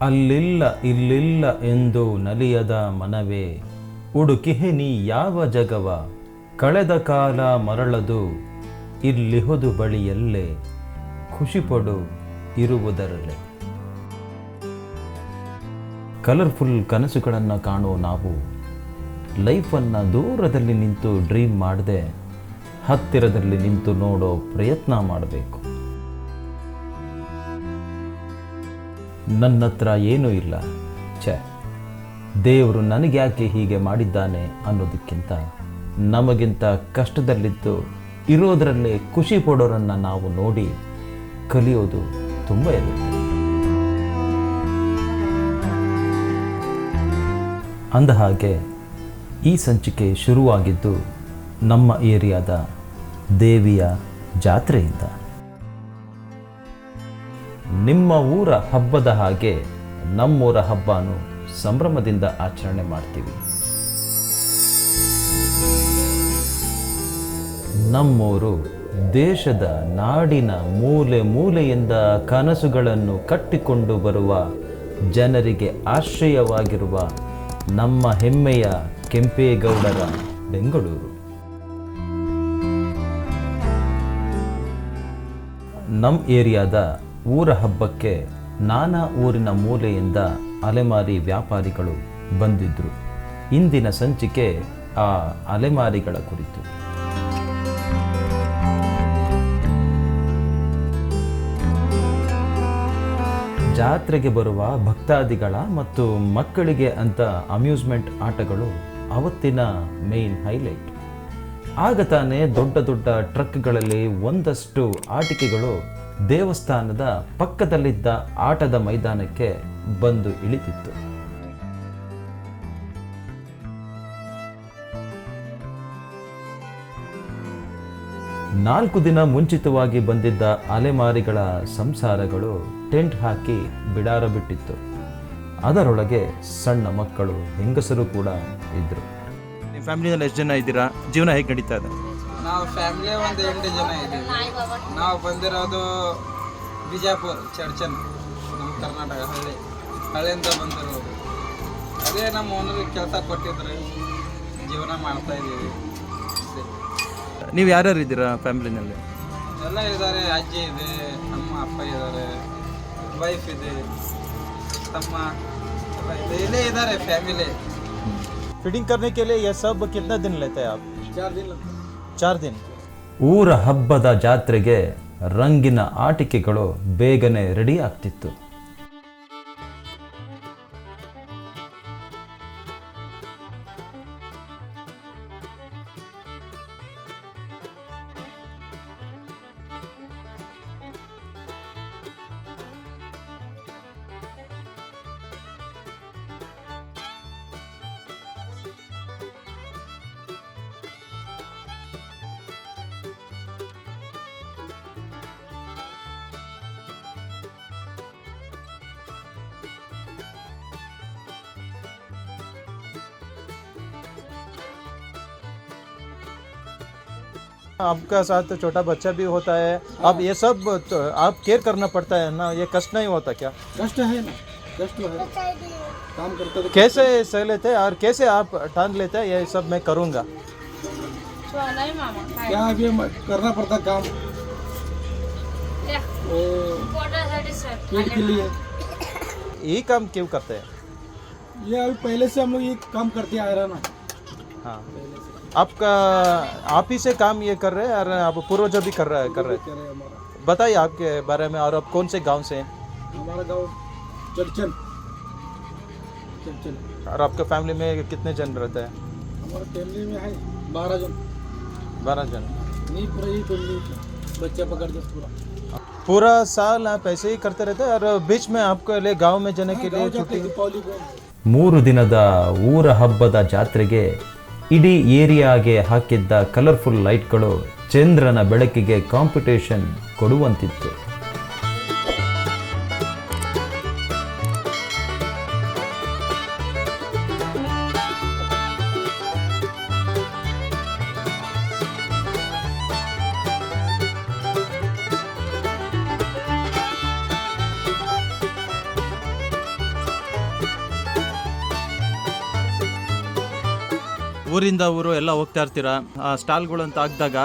ಅಲ್ಲಿಲ್ಲ, ಇಲ್ಲಿಲ್ಲ ಎಂದು ನಲಿಯದ ಮನವೇ, ಉಡುಕಿಹೆ ನೀ ಯಾವ ಜಗವ? ಕಳೆದ ಕಾಲ ಮರಳದು ಇಲ್ಲಿಹುದು ಬಳಿಯಲ್ಲೇ ಖುಷಿಪಡು ಇರುವುದರಲ್ಲೇ. ಕಲರ್ಫುಲ್ ಕನಸುಗಳನ್ನು ಕಾಣೋ ನಾವು, ಲೈಫನ್ನು ದೂರದಲ್ಲಿ ನಿಂತು ಡ್ರೀಮ್ ಮಾಡದೆ, ಹತ್ತಿರದಲ್ಲಿ ನಿಂತು ನೋಡೋ ಪ್ರಯತ್ನ ಮಾಡಬೇಕು. ನನ್ನ ಹತ್ರ ಏನೂ ಇಲ್ಲ. ಛೆ, ದೇವರು ನನಗ್ಯಾಕೆ ಹೀಗೆ ಮಾಡಿದ್ದಾನೆ ಅನ್ನೋದಕ್ಕಿಂತ ನಮಗಿಂತ ಕಷ್ಟದಲ್ಲಿದ್ದು ಇರೋದರಲ್ಲೇ ಖುಷಿ ಪಡೋರನ್ನು ನಾವು ನೋಡಿ ಕಲಿಯೋದು ತುಂಬ ಇದೆ ಅಂದ ಹಾಗೆ ಈ ಸಂಚಿಕೆ ಶುರುವಾಗಿದ್ದು ನಮ್ಮ ಏರಿಯಾದ ದೇವಿಯ ಜಾತ್ರೆಯಿಂದ. ನಿಮ್ಮ ಊರ ಹಬ್ಬದ ಹಾಗೆ ನಮ್ಮೂರ ಹಬ್ಬನೂ ಸಂಭ್ರಮದಿಂದ ಆಚರಣೆ ಮಾಡ್ತೀವಿ. ನಮ್ಮೂರು ದೇಶದ ನಾಡಿನ ಮೂಲೆ ಮೂಲೆಯಿಂದ ಕನಸುಗಳನ್ನು ಕಟ್ಟಿಕೊಂಡು ಬರುವ ಜನರಿಗೆ ಆಶ್ರಯವಾಗಿರುವ ನಮ್ಮ ಹೆಮ್ಮೆಯ ಕೆಂಪೇಗೌಡರ ಬೆಂಗಳೂರು. ನಮ್ಮ ಏರಿಯಾದ ಊರ ಹಬ್ಬಕ್ಕೆ ನಾನಾ ಊರಿನ ಮೂಲೆಯಿಂದ ಅಲೆಮಾರಿ ವ್ಯಾಪಾರಿಗಳು ಬಂದಿದ್ದರು ಇಂದಿನ ಸಂಚಿಕೆ ಆ ಅಲೆಮಾರಿಗಳ ಕುರಿತು. ಜಾತ್ರೆಗೆ ಬರುವ ಭಕ್ತಾದಿಗಳ ಮತ್ತು ಮಕ್ಕಳಿಗೆ ಅಂತ ಅಮ್ಯೂಸ್ಮೆಂಟ್ ಆಟಗಳು ಅವತ್ತಿನ ಮೇನ್ ಹೈಲೈಟ್. ಆಗ ತಾನೇ ದೊಡ್ಡ ದೊಡ್ಡ ಟ್ರಕ್ಗಳಲ್ಲಿ ಒಂದಷ್ಟು ಆಟಿಕೆಗಳು ದೇವಸ್ಥಾನದ ಪಕ್ಕದಲ್ಲಿದ್ದ ಆಟದ ಮೈದಾನಕ್ಕೆ ಬಂದು ಇಳಿತಿತ್ತು. ನಾಲ್ಕು ದಿನ ಮುಂಚಿತವಾಗಿ ಬಂದಿದ್ದ ಅಲೆಮಾರಿಗಳ ಸಂಸಾರಗಳು ಟೆಂಟ್ ಹಾಕಿ ಬಿಡಾರ ಬಿಟ್ಟಿತ್ತು. ಅದರೊಳಗೆ ಸಣ್ಣ ಮಕ್ಕಳು, ಹೆಂಗಸರು ಕೂಡ ಇದ್ರು. ಫ್ಯಾಮಿಲಿನಲ್ಲಿ ಎಷ್ಟು ಜನ ಇದ್ದೀರಾ? ಜೀವನ ಹೇಗೆ ನಡೀತಾ ಇದೆ? ನಾವು ಫ್ಯಾಮಿಲಿ ಒಂದು ಎಂಟು ಜನ ಇದ್ದೀವಿ ನಾವು ಬಂದಿರೋದು ಬಿಜಾಪುರ ಚರ್ಚನ್ ನಮ್ಮ ಕರ್ನಾಟಕ ಹಳ್ಳಿ ಹಳ್ಳಿಯಿಂದ ಬಂದಿರೋದು ಅದೇ ನಮ್ಮ ಓನರಿಗೆ ಕೆಲಸ ಕೊಟ್ಟಿದ್ರು ಜೀವನ ಮಾಡ್ತಾ ಇದ್ದೀವಿ ಅಷ್ಟೇ. ನೀವು ಯಾರ್ಯಾರು ಇದ್ದೀರಾ ಫ್ಯಾಮಿಲಿನಲ್ಲಿ ಎಲ್ಲ ಇದ್ದಾರೆ ಅಜ್ಜಿ ಇದೆ ಅಮ್ಮ ಅಪ್ಪ ಇದ್ದಾರೆ ವೈಫ್ ಇದೆ ತಮ್ಮ ಎಲ್ಲ ಇದೆ ಇಲ್ಲೇ ಇದ್ದಾರೆ ಫ್ಯಾಮಿಲಿ फिटिंग करने के लिए ये सब कितना दिन लेते हैं आप ಚಾರ್ ದಿನ. ಊರ ಹಬ್ಬದ ಜಾತ್ರೆಗೆ ರಂಗಿನ ಆಟಿಕೆಗಳು ಬೇಗನೆ ರೆಡಿ ಆಗ್ತಿತ್ತು. आपका साथ तो छोटा बच्चा भी होता है। हाँ। आप ये सब तो आप केयर करना पड़ता है ना? ये कष्ट नहीं होता क्या? कष्ट है ना? कष्ट है। काम करते तो कैसे सह लेते और कैसे आप टांग लेते हैं? ये सब मैं करूँगा। क्या अभी करना पड़ता काम। के लिए। ये काम क्यों करते हैं? ये अभी पहले से हम लोग ये काम करते आ रहे ना हाँ आपका आप ही से काम ये कर रहे हैं और आप पूर्वज भी कर रहे कर रहे क्या रहे हमारा हैं बताइए आपके बारे में और आप कौन से गांव से हैं हमारा गांव चरचन चरचन और आपके फैमिली में कितने जन रहते हैं हमारा फैमिली में है बारह जन बारह जन नहीं पूरा ही फैमिली बच्चा पकड़ के पूरा पूरा साल आप ऐसे ही करते रहते हैं और बीच में आपके लिए गांव में जाने के लिए गाँव जाते छुट्टी हैं दीपावली को ಮೂರು ದಿನದ ಊರ ಹಬ್ಬದ ಜಾತ್ರೆಗೆ ಇಡೀ ಏರಿಯಾಗೆ ಹಾಕಿದ್ದ ಕಲರ್ಫುಲ್ ಲೈಟ್ಗಳು ಚಂದ್ರನ ಬೆಳಕಿಗೆ ಕಾಂಪಿಟೇಷನ್ ಕೊಡುವಂತಿತ್ತು. ಊರಿಂದ ಊರು ಎಲ್ಲ ಹೋಗ್ತಾ ಇರ್ತೀರಾ? ಆ ಸ್ಟಾಲ್ಗಳು ಅಂತ ಹಾಕಿದಾಗ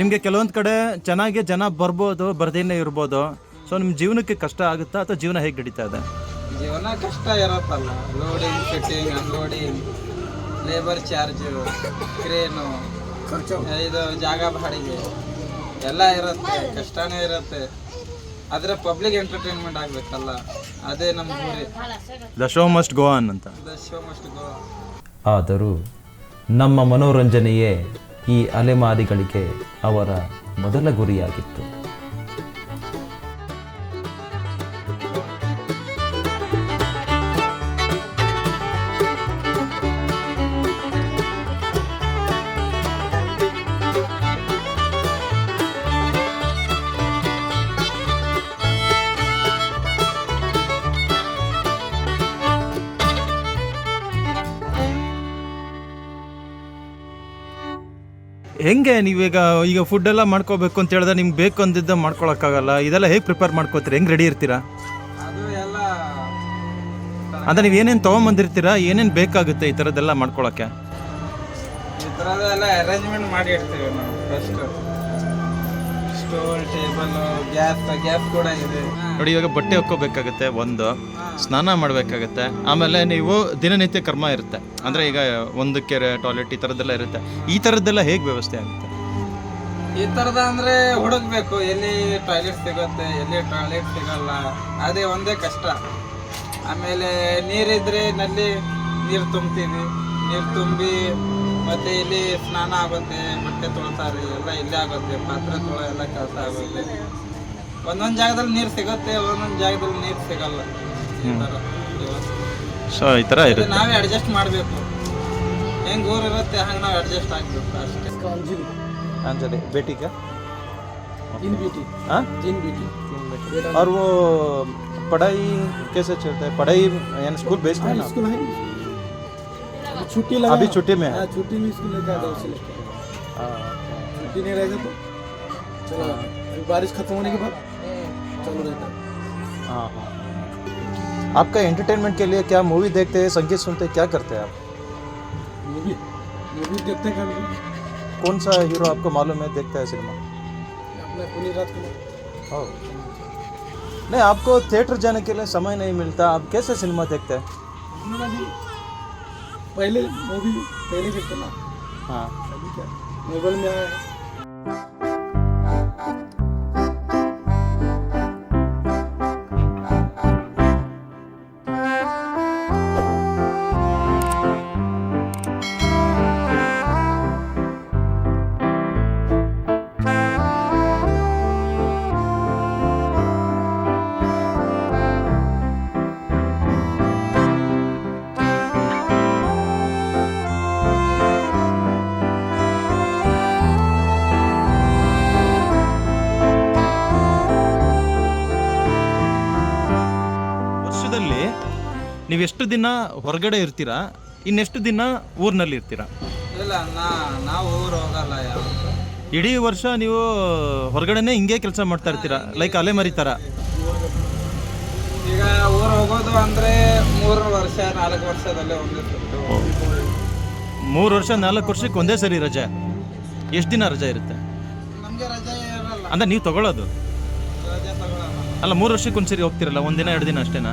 ನಿಮಗೆ ಕೆಲವೊಂದು ಕಡೆ ಚೆನ್ನಾಗಿ ಜನ ಬರ್ಬೋದು ಬರ್ದೇನೆ ಇರ್ಬೋದು. ಸೊ ನಿಮ್ಮ ಜೀವನಕ್ಕೆ ಕಷ್ಟ ಆಗುತ್ತಾ ಅಥವಾ ಜೀವನ ಹೇಗೆ ನಡೀತಾ ಇದೆ? ಜೀವನ ಕಷ್ಟ ಇರತ್ತಲ್ಲ. Loading fitting unloading labour charge crane ಇದು ಜಾಗ ಬಾಡಿಗೆ ಎಲ್ಲ ಇರುತ್ತೆ ಕಷ್ಟನೇ ಇರುತ್ತೆ. ಆದರೆ ಪಬ್ಲಿಕ್ ಎಂಟರ್ಟೈನ್ಮೆಂಟ್ ಆಗಬೇಕಲ್ಲ. ಅದೇ ನಮ್ಮ ಗುರಿ the show must go on ಅಂತ. ದ ಶೋ ಮಸ್ಟ್ ಗೋ ಆದರೂ ನಮ್ಮ ಮನೋರಂಜನೆಯೇ ಈ ಅಲೆಮಾರಿಗಳಿಗೆ ಅವರ ಮೊದಲ ಗುರಿಯಾಗಿತ್ತು. ಹೆಂಗೆ ನೀವೀಗ ಈಗ ಫುಡ್ ಎಲ್ಲ ಮಾಡ್ಕೋಬೇಕು ಅಂತ ಹೇಳಿದ್ರೆ ನಿಮ್ಗೆ ಬೇಕು ಅಂದಿದ್ದ ಮಾಡ್ಕೊಳಕ್ಕಾಗಲ್ಲ. ಇದೆಲ್ಲ ಹೇಗೆ ಪ್ರಿಪೇರ್ ಮಾಡ್ಕೋತೀರಿ? ಹೆಂಗೆ ರೆಡಿ ಇರ್ತೀರಾ? ಅದು ಎಲ್ಲ ಅಂದ್ರೆ ನೀವು ಏನೇನು ತೊಗೊಂಬಂದಿರ್ತೀರಾ? ಏನೇನು ಬೇಕಾಗುತ್ತೆ ಈ ಥರದ್ದೆಲ್ಲ ಮಾಡ್ಕೊಳಕ್ಕೆ? ಈ ಥರದ್ದೆಲ್ಲ ಅರೇಂಜ್ಮೆಂಟ್ ಮಾಡಿ ಇಡ್ತೀವಿ ನಾವು ಫಸ್ಟ್ ಟೇಬಲ್ ಗ್ಯಾಸ್ ಗ್ಯಾಸ್ ಕೂಡ ಇದೆ. ನೋಡಿ ಇವಾಗ ಬಟ್ಟೆ ಹಾಕ್ಕೋಬೇಕಾಗತ್ತೆ ಒಂದು. ಸ್ನಾನ ಮಾಡಬೇಕಾಗತ್ತೆ. ಆಮೇಲೆ ನೀವು ದಿನನಿತ್ಯ ಕರ್ಮ ಇರುತ್ತೆ. ಅಂದರೆ ಈಗ ಒಂದು ಕೆರೆ ಟಾಯ್ಲೆಟ್ ಈ ಥರದ್ದೆಲ್ಲ ಇರುತ್ತೆ. ಈ ಥರದ್ದೆಲ್ಲ ಹೇಗೆ ವ್ಯವಸ್ಥೆ ಆಗುತ್ತೆ? ಈ ಥರದ ಅಂದ್ರೆ ಹುಡುಕ್ಬೇಕು. ಎಲ್ಲಿ ಟಾಯ್ಲೆಟ್ ಸಿಗುತ್ತೆ ಎಲ್ಲಿ ಟಾಯ್ಲೆಟ್ ಸಿಗಲ್ಲ. ಅದೇ ಒಂದೇ ಕಷ್ಟ. ಆಮೇಲೆ ನೀರಿದ್ರೆ ನಲ್ಲಿ ನೀರು ತುಂಬ್ತೀವಿ. ನೀರು ತುಂಬಿ ಮತ್ತೆ ಇಲ್ಲಿ ಸ್ನಾನ ಆಗುತ್ತೆ ಬಟ್ಟೆ ತೊಳ್ತಾರೆ ಎಲ್ಲ ಇಲ್ಲೇ ಆಗುತ್ತೆ ಪಾತ್ರೆ ತೊಳೋ ಎಲ್ಲ ಕೆಲಸ ಆಗುತ್ತೆ ಒಂದೊಂದು ಜಾಗದಲ್ಲಿ ನೀರು ಸಿಗುತ್ತೆ ಒಂದೊಂದು ಜಾಗದಲ್ಲಿ ನೀರು ಸಿಗಲ್ಲ ಈ ಥರ ವ್ಯವಸ್ಥೆ. ಸೊ ಈ ಥರ ಇದು ಇರುತ್ತೆ ನಾವೇ ಅಡ್ಜಸ್ಟ್ ಮಾಡಬೇಕು ಹೆಂಗ್ ಊರ್ ಇರುತ್ತೆ ಹಂಗೆ ನಾವು ಅಡ್ಜಸ್ಟ್ ಆಗ್ಬೇಕು ಅಷ್ಟೇ अंजलि बेटी क्या तीन बेटी हाँ तीन बेटी तीन बेटी और वो पढ़ाई कैसे चलता है पढ़ाई यानी स्कूल बेस्ड है ना स्कूल है अभी छुट्टी लगा? अभी छुट्टी में है। हाँ, छुट्टी में स्कूल लेके आता है हाँ, छुट्टी नहीं रहेगा तो? चलो अभी बारिश खत्म होने के बाद चालू रहता है। हाँ हाँ। आपका एंटरटेनमेंट के लिए क्या मूवी देखते हैं संगीत सुनते हैं क्या करते हैं आप? मूवी मूवी देखते हैं कभी? कौन सा हीरो आपको मालूम है देखता है सिनेमा अपना पुनीत राजकुमार नहीं आपको थिएटर जाने के लिए समय नहीं मिलता आप कैसे सिनेमा देखते हैं? पहले मूवी पहले देखते ना। हाँ। अभी क्या? मोबाइल में आया है। ನೀವು ಎಷ್ಟು ದಿನ ಹೊರಗಡೆ ಇರ್ತೀರಾ? ಇನ್ನೆಷ್ಟು ದಿನ ಊರಿನಲ್ಲಿ ಇರ್ತೀರಾ? ಇಲ್ಲ ನಾ ನಾವು ಊರು ಹೋಗಲ್ಲ ಇಡೀ ವರ್ಷ ನೀವು ಹೊರಗಡೆನೆ ಹಿಂಗೆ ಕೆಲಸ ಮಾಡ್ತಾ ಇರ್ತೀರಾ? ಲೈಕ್ ಅಲೆ ಮರಿತಾರ ಈಗ ಊರು ಹೋಗೋದು ಅಂದ್ರೆ ಮೂರು ವರ್ಷ ನಾಲ್ಕು ವರ್ಷದಲ್ಲೇ ಒಂದು ಮೂರು ವರ್ಷ ನಾಲ್ಕು ವರ್ಷಕ್ಕೆ ಒಂದೇ ಸರಿ ರಜೆ? ಎಷ್ಟು ದಿನ ರಜೆ ಇರುತ್ತೆ? ನಮಗೆ ರಜೆ ಇರಲ್ಲ. ಅಂದ್ರೆ ನೀವು ತಗೊಳ್ಳೋದು? ರಜೆ ತಗೊಳ್ಳಲ್ಲ ಅಲ್ಲ ಮೂರು ವರ್ಷಕ್ಕೆ ಒಂದ್ಸರಿ ಹೋಗ್ತಿರಲ್ಲ? ಒಂದಿನ ಎರಡು ದಿನ ಅಷ್ಟೇನಾ?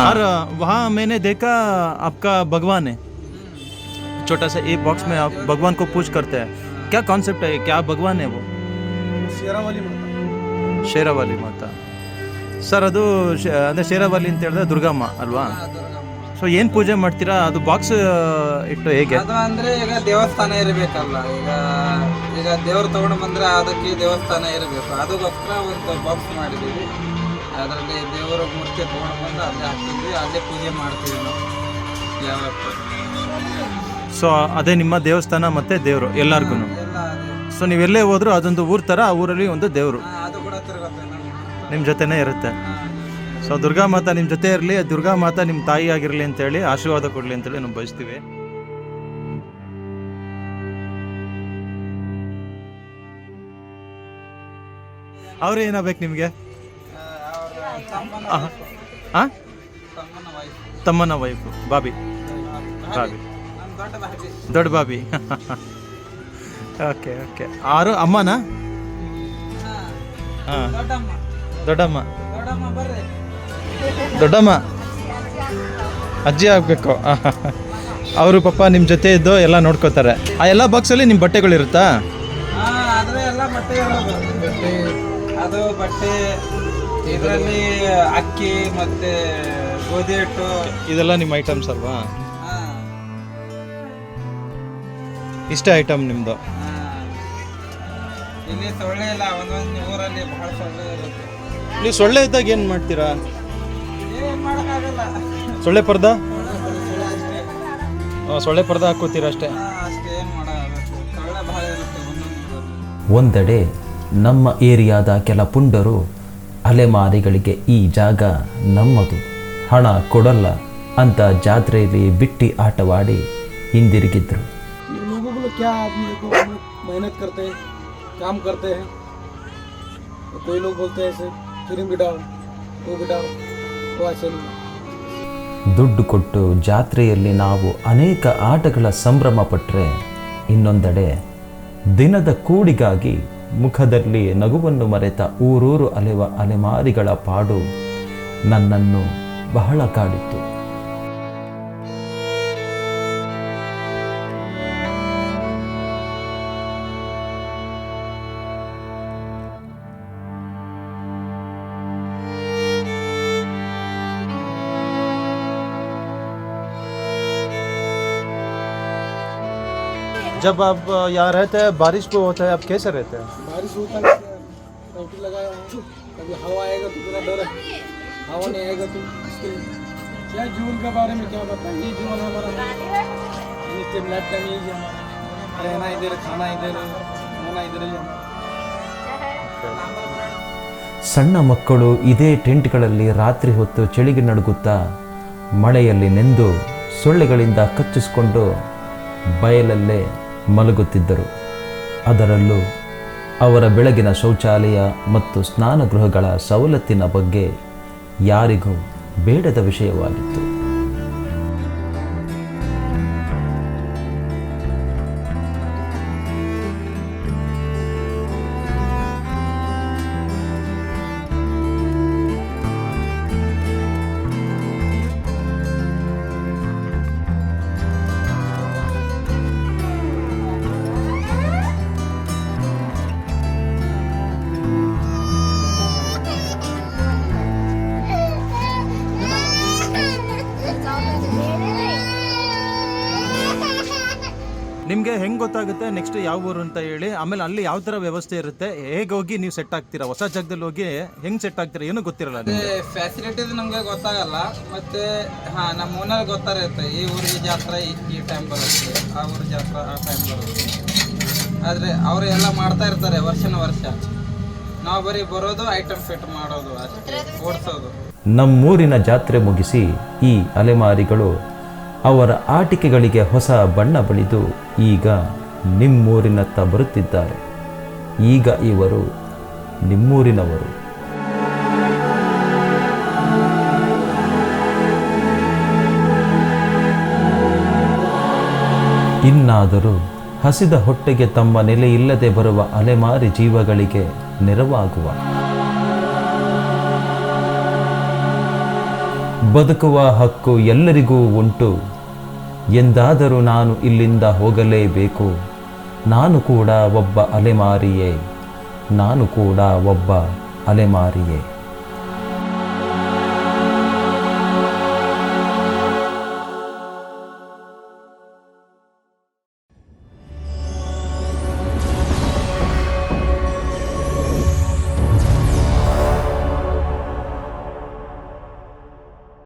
और वहाँ मैंने देखा आपका भगवान है छोटा सा एक बॉक्स में आप भगवान को पूछ करते हैं क्या कॉन्सेप्ट है क्या भगवान है वो शेरा वाली माता ಶೇರವಾಲಿ ಮಾತಾ ಸರ್ ಅದು ಶ- ಅಂದ್ರೆ ಶೇರವಾಲಿ ಅಂತ ಹೇಳಿದ್ರೆ ದುರ್ಗಮ್ಮ ಅಲ್ವಾ ಸೊ ಏನು ಪೂಜೆ ಮಾಡ್ತೀರಾ ಅದು ಬಾಕ್ಸ್ ಇಟ್ಟು ಹೇಗೆ ಅದು ಅಂದ್ರೆ ಈಗ ದೇವಸ್ಥಾನ ಇರಬೇಕಲ್ಲ ಈಗ ಈಗ ದೇವ್ರು ತಗೊಂಡು ಬಂದ್ರೆ ಅದಕ್ಕೆ ದೇವಸ್ಥಾನ ಇರಬೇಕು ಅದಕ್ಕೋಸ್ಕರ ಒಂದು ಬಾಕ್ಸ್ ಮಾಡಿದೀವಿ ಅದರಲ್ಲಿ ದೇವರ ಮೂರ್ತಿ ತಗೊಂಡು ಬಂದು ಅಲ್ಲೇ ಹಾಕ್ತಿದ್ವಿ ಅಲ್ಲೇ ಪೂಜೆ ಮಾಡ್ತೀವಿ ನಾವು. ಯಾವತ್ತು? ಸೊ ಅದೇ ನಿಮ್ಮ ದೇವಸ್ಥಾನ ಮತ್ತೆ ದೇವರು ಎಲ್ಲಾರ್ಗು ಎಲ್ಲ ಅದೇ. ಸೊ ನೀವೆಲ್ಲೇ ಹೋದ್ರು ಅದೊಂದು ಊರ್ ತರ ಆ ಊರಲ್ಲಿ ಒಂದು ದೇವರು. ಹಾ, ಅದು ಕೂಡ ತಿರುಗುತ್ತೆ ನಮ್ಮ ನಿಮ್ಮ ಜೊತೆನೇ ಇರುತ್ತೆ. ಸೊ ದುರ್ಗಾ ಮಾತಾ ನಿಮ್ಮ ಜೊತೆ ಇರಲಿ ದುರ್ಗಾ ಮಾತಾ ನಿಮ್ಮ ತಾಯಿ ಆಗಿರಲಿ ಅಂತೇಳಿ ಆಶೀರ್ವಾದ ಕೊಡಲಿ ಅಂತೇಳಿ ನಾವು ಬಯಸ್ತೀವಿ. ಅವ್ರು ಏನಾಗ್ಬೇಕು ನಿಮಗೆ? ಅವ್ರ ತಮ್ಮನ ವೈಫ್. ಬಾಬಿ. ಬಾಬಿ. ದೊಡ್ಡ ಬಾಬಿ. Okay okay. ಆರು ಅಮ್ಮನ? ಹಾ, ಹಾಂ. ದೊಡ್ಡಮ್ಮ. ದೊಡ್ಡಮ್ಮ. ಅಜ್ಜಿ ಆಗಬೇಕು. ಅವರು ಪಾಪ ನಿಮ್ಮ ಜೊತೆ ಇದ್ದು ಎಲ್ಲ ನೋಡ್ಕೋತಾರೆ. ಆ ಎಲ್ಲ ಬಾಕ್ಸಲ್ಲಿ ನಿಮ್ಮ ಬಟ್ಟೆಗಳಿರುತ್ತಾ? ಹಾ ಅದು ಬಟ್ಟೆ ಇದರಲ್ಲಿ ಅಕ್ಕಿ ಮತ್ತೆ ಗೋಧಿ ಹಿಟ್ಟು. ಇದೆಲ್ಲ ನಿಮ್ಮ ಐಟಮ್ಸ್ ಅಲ್ವಾ? ಹಾ, ಇಷ್ಟೇ ಐಟಮ್ ನಿಮ್ಮದು ಹಾ. ಇಲ್ಲಿ ಸೊಳ್ಳೆ ಇಲ್ಲ ಒಂದೊಂದು ಊರಲ್ಲಿ ಬಹಳ ಸೊಳ್ಳೆ ಇರುತ್ತೆ. ನೀವು ಸೊಳ್ಳೆ ಇದ್ದಾಗ ಏನು ಮಾಡ್ತೀರಾ? ಏನ್ ಮಾಡಕ್ಕಾಗಲ್ಲ. ಸೊಳ್ಳೆ ಪರ್ದ? ಅಷ್ಟೇ. ಆ, ಸೊಳ್ಳೆ ಪರ್ದ ಹಾಕೋತೀರಾ ಅಷ್ಟೇ? ಹಾ, ಅಷ್ಟೇ ಏನ್ ಮಾಡಕ್ಕಾಗಲ್ಲ. ಸೊಳ್ಳೆ ಬಹಳ ಇರುತ್ತೆ ಒಂದೊಂದು ಊರಲ್ಲಿ. ಒಂದೆಡೆ ನಮ್ಮ ಏರಿಯಾದ ಕೆಲ ಪುಂಡರು ಅಲೆಮಾರಿಗಳಿಗೆ ಈ ಜಾಗ ನಮ್ಮದು ಹಣ ಕೊಡಲ್ಲ ಅಂತ ಜಾತ್ರೆಯಲ್ಲಿ ಬಿಟ್ಟಿ ಆಟವಾಡಿ ಹಿಂದಿರುಗಿದ್ರು इन लोगों को क्या आदमी को हम लोग मेहनत करते हैं काम करते हैं तो कोई लोग बोलते हैं ऐसे फिल्म बिठाओ वो बिठाओ वो ऐसे नहीं ದುಡ್ಡು ಕೊಟ್ಟು ಜಾತ್ರೆಯಲ್ಲಿ ನಾವು ಅನೇಕ ಆಟಗಳ ಸಂಭ್ರಮ ಪಟ್ಟರೆ ಇನ್ನೊಂದೆಡೆ ದಿನದ ಕೂಡಿಗಾಗಿ ಮುಖದಲ್ಲಿ ನಗುವನ್ನು ಮರೆತ ಊರೂರು ಅಲೆವ ಅಲೆಮಾರಿಗಳ ಪಾಡು ನನ್ನನ್ನು ಬಹಳ ಕಾಡಿತ್ತು. जब आप यहाँ रहते हैं बारिश भी होता है आप कैसे रहते हैं बारिश होता है रोटी लगाया है कभी हवा आएगा तो पूरा डर है हवा नहीं आएगा तो मुश्किल क्या जीवन के बारे में क्या बताएं ये जीवन हमारा नित्य लाइफ टाइम यही है हमारा रहना इधर खाना इधर होना इधर ही हमारा ಸಣ್ಣ ಮಕ್ಕಳು ಇದೇ ಟೆಂಟ್ಗಳಲ್ಲಿ ರಾತ್ರಿ ಹೊತ್ತು ಚಳಿಗೆ ನಡುಗುತ್ತಾ ಮಳೆಯಲ್ಲಿ ನೆಂದು ಸೊಳ್ಳೆಗಳಿಂದ ಕಚ್ಚಿಸಿಕೊಂಡು ಬಯಲಲ್ಲೇ ಮಲಗುತ್ತಿದ್ದರು. ಅದರಲ್ಲೂ ಅವರ ಬೆಳಗಿನ ಶೌಚಾಲಯ ಮತ್ತು ಸ್ನಾನಗೃಹಗಳ ಸವಲತ್ತಿನ ಬಗ್ಗೆ ಯಾರಿಗೂ ಬೇಡದ ವಿಷಯವಾಗಿತ್ತು. ನಿಮಗೆ ಹೆಂಗೆ ಗೊತ್ತಾಗುತ್ತೆ ನೆಕ್ಸ್ಟ್ ಯಾವ ಊರು ಅಂತ ಹೇಳಿ? ಆಮೇಲೆ ಅಲ್ಲಿ ಯಾವ ಥರ ವ್ಯವಸ್ಥೆ ಇರುತ್ತೆ? ಹೇಗೆ ಹೋಗಿ ನೀವು ಸೆಟ್ ಆಗ್ತೀರಾ? ಹೊಸ ಜಾಗದಲ್ಲಿ ಹೋಗಿ ಹೆಂಗೆ ಸೆಟ್ ಆಗ್ತೀರಾ? ಏನೂ ಗೊತ್ತಿರಲ್ಲ ನಿಮಗೆ? ಫೆಸಿಲಿಟೀಸ್ ನಮ್ಗೆ ಗೊತ್ತಾಗಲ್ಲ. ಮತ್ತೆ ಹಾ ನಮ್ಮ ಓನರ್ ಗೊತ್ತಾಗಿರುತ್ತೆ ಈ ಊರಿಗೆ ಜಾತ್ರೆ ಈ- ಈ ಟೈಮ್ ಬರುತ್ತೆ. ಆ ಊರ ಜಾತ್ರೆ ಆ ಟೈಮ್ ಬರುತ್ತೆ. ಆದ್ರೆ ಅವರು ಎಲ್ಲ ಮಾಡ್ತಾ ಇರ್ತಾರೆ ವರ್ಷನ ವರ್ಷ. ನಾವು ಬರೀ ಬರೋದು ಐಟಮ್ ಫಿಟ್ ಮಾಡೋದು ಅಷ್ಟೇ. ಓಡಿಸೋದು. ನಮ್ಮೂರಿನ ಜಾತ್ರೆ ಮುಗಿಸಿ ಈ ಅಲೆಮಾರಿಗಳು ಅವರ ಆಟಿಕೆಗಳಿಗೆ ಹೊಸ ಬಣ್ಣ ಬಳಿದು ಈಗ ನಿಮ್ಮೂರಿನತ್ತ ಬರುತ್ತಿದ್ದಾರೆ. ಈಗ ಇವರು ನಿಮ್ಮೂರಿನವರು. ಇನ್ನಾದರೂ ಹಸಿದ ಹೊಟ್ಟೆಗೆ ತಮ್ಮ ನೆಲೆಯಿಲ್ಲದೆ ಬರುವ ಅಲೆಮಾರಿ ಜೀವಗಳಿಗೆ ನೆರವಾಗುವ. ಬದುಕುವ ಹಕ್ಕು ಎಲ್ಲರಿಗೂ ಉಂಟು. ಎಂದಾದರೂ ನಾನು ಇಲ್ಲಿಂದ ಹೋಗಲೇಬೇಕು. ನಾನು ಕೂಡ ಒಬ್ಬ ಅಲೆಮಾರಿಯೇ. ನಾನು ಕೂಡ ಒಬ್ಬ ಅಲೆಮಾರಿಯೇ.